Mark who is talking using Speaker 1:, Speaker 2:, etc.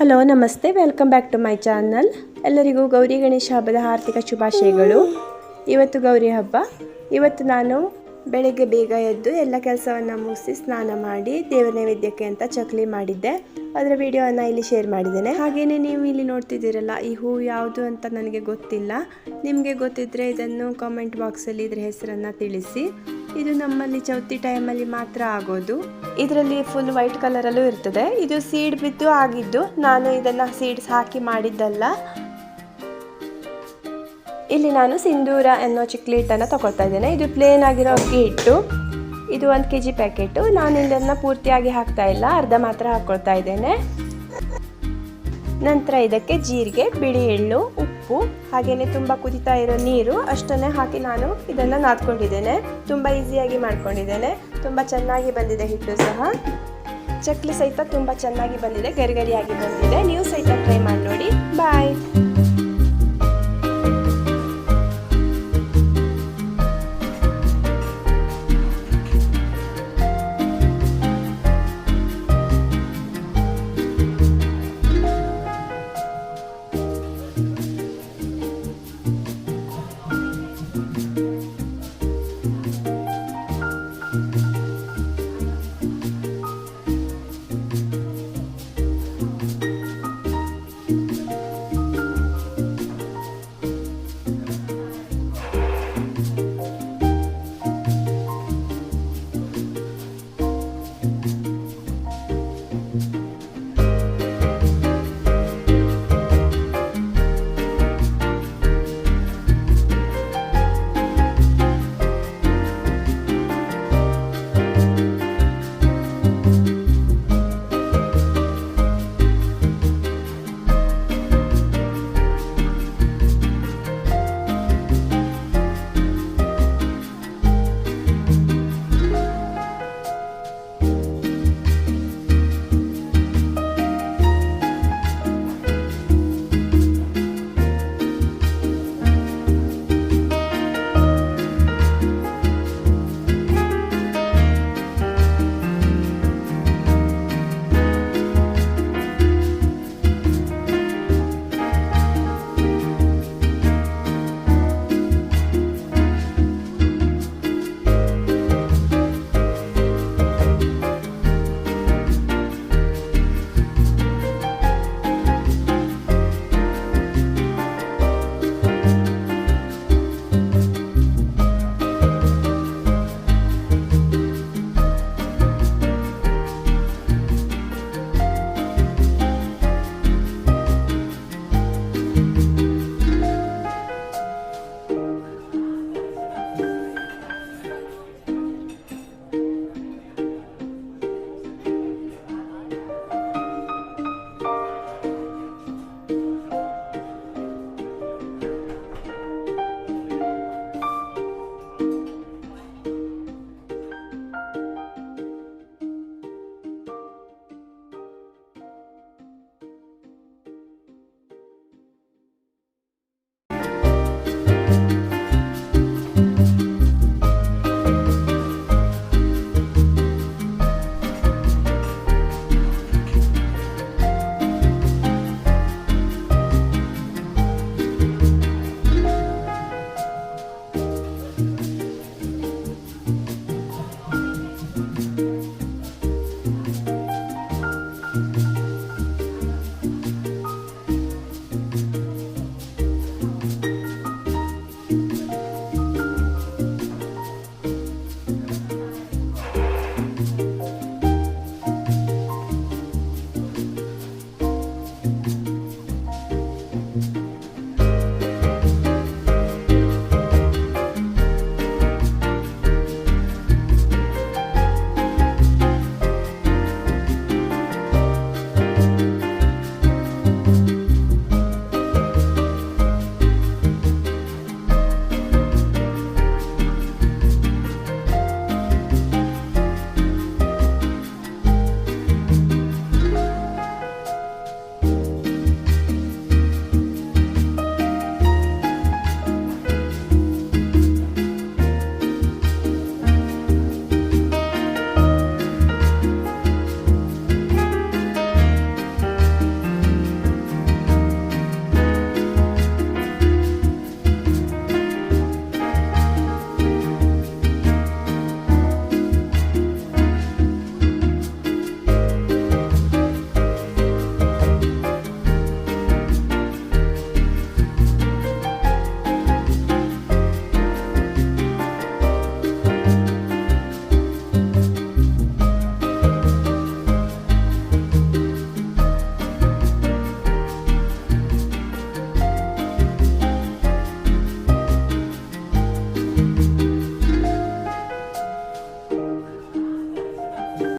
Speaker 1: Hello, ನಮಸ್ತೆ. Welcome back to my channel ಎಲ್ಲರಿಗೂ ಗೌರಿ ಗಣೇಶ ಹಬ್ಬದ ಆರ್ಥಿಕ ಶುಭಾಶಯಗಳು. ಇವತ್ತು ಗೌರಿ ಹಬ್ಬ. ಇವತ್ತು ನಾನು ಬೆಳಗ್ಗೆ ಬೇಗ ಎದ್ದು ಎಲ್ಲ ಕೆಲಸವನ್ನು ಮುಗಿಸಿ ಸ್ನಾನ ಮಾಡಿ ದೇವರ ನೈವೇದ್ಯಕ್ಕೆ ಅಂತ ಚಕ್ಲಿ ಮಾಡಿದ್ದೆ. ಅದರ ವಿಡಿಯೋವನ್ನು ಇಲ್ಲಿ ಶೇರ್ ಮಾಡಿದ್ದೇನೆ. ಹಾಗೆಯೇ ನೀವು ಇಲ್ಲಿ ನೋಡ್ತಿದ್ದೀರಲ್ಲ, ಈ ಹೂ ಯಾವುದು ಅಂತ ನನಗೆ ಗೊತ್ತಿಲ್ಲ. ನಿಮಗೆ ಗೊತ್ತಿದ್ದರೆ ಇದನ್ನು ಕಾಮೆಂಟ್ ಬಾಕ್ಸಲ್ಲಿ ಇದರ ಹೆಸರನ್ನು ತಿಳಿಸಿ. ಇದು ನಮ್ಮಲ್ಲಿ ಚೌತಿ ಟೈಮಲ್ಲಿ ಮಾತ್ರ ಆಗೋದು. ಇದರಲ್ಲಿ ಫುಲ್ ವೈಟ್ ಕಲರಲ್ಲೂ ಇರ್ತದೆ. ಇದು ಸೀಡ್ ಬಿದ್ದು ಆಗಿದ್ದು ನಾನು ಇದನ್ನು ಸೀಡ್ಸ್ ಹಾಕಿ ಮಾಡಿದ್ದಲ್ಲ. ಇಲ್ಲಿ ನಾನು ಸಿಂಧೂರ ಅನ್ನೋ ಚಿಕ್ಲೇಟನ್ನು ತಗೊಳ್ತಾ ಇದ್ದೇನೆ. ಇದು ಪ್ಲೇನ್ ಆಗಿರೋ ಅಕ್ಕಿ ಹಿಟ್ಟು ಇದು ಒಂದು ಕೆ ಜಿ ಪ್ಯಾಕೆಟು. ನಾನು ಇದನ್ನು ಪೂರ್ತಿಯಾಗಿ ಹಾಕ್ತಾ ಇಲ್ಲ. ಅರ್ಧ ಮಾತ್ರ ಹಾಕ್ಕೊಳ್ತಾ ಇದ್ದೇನೆ. ನಂತರ ಇದಕ್ಕೆ ಜೀರಿಗೆ, ಬಿಳಿ ಎಳ್ಳು, ಉಪ್ಪು ಹಾಗೆಯೇ ತುಂಬ ಕುದಿತಾ ಇರೋ ನೀರು, ಅಷ್ಟನ್ನೇ ಹಾಕಿ ನಾನು ಇದನ್ನು ನಾದ್ಕೊಂಡಿದ್ದೇನೆ. ತುಂಬ ಈಸಿಯಾಗಿ ಮಾಡ್ಕೊಂಡಿದ್ದೇನೆ. ತುಂಬ ಚೆನ್ನಾಗಿ ಬಂದಿದೆ ಹಿಟ್ಟು ಸಹ. ಚಕ್ಲಿ ಸಹಿತ ತುಂಬ ಚೆನ್ನಾಗಿ ಬಂದಿದೆ. ಗರಿಗರಿಯಾಗಿ ಬಂದಿದೆ. ನೀವು ಸಹಿತ ಟ್ರೈ ಮಾಡಿ